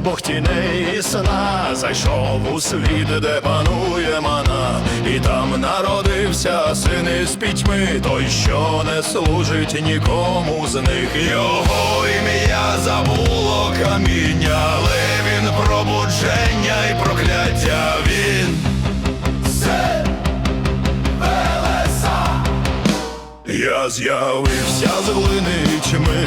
Бог тіней і сна зайшов у світ, де панує мана, і там народився син із пітьми, той, що не служить нікому з них. Його ім'я забуло каміння, але він пробудження і прокляття він. Я з'явився з глини тьми,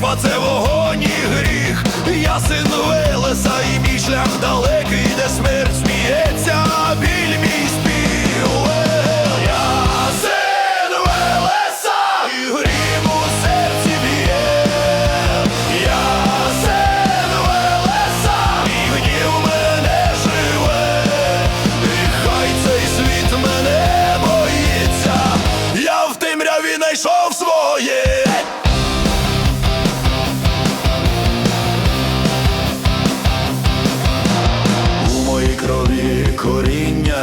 молитва це вогонь і гріх. Я син Велеса, і мій шлях далекий, де смерть сміється, біль мій спів. Я син Велеса, і грім у серці б'є. Я син Велеса, і гнів мене живе. І хай цей світ мене боїться. Я в темряві знайшов своє.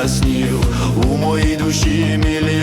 Коріння снів, у моїй душі мільйон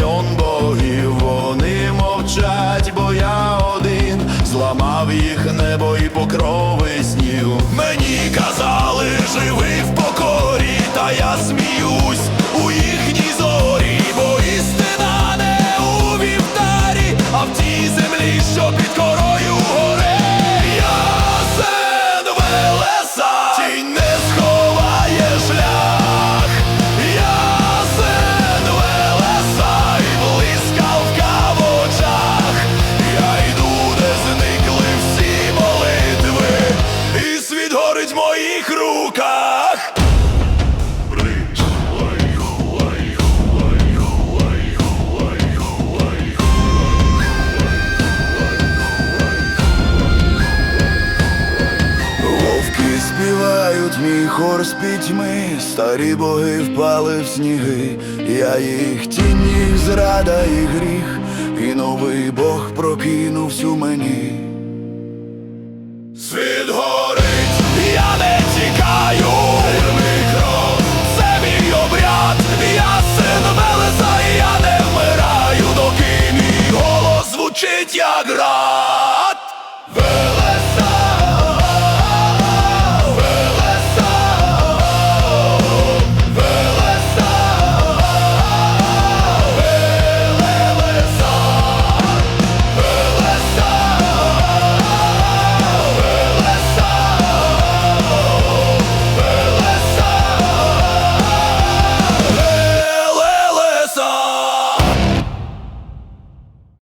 співають мій хор з пітьми, старі боги впали в сніги, я їх тінь, їх зрада і гріх, і новий Бог прокинувся у мені. Світ горить, я не тікаю, мій кров, це мій обряд, я син Велеса, і я не вмираю, доки мій голос звучить як.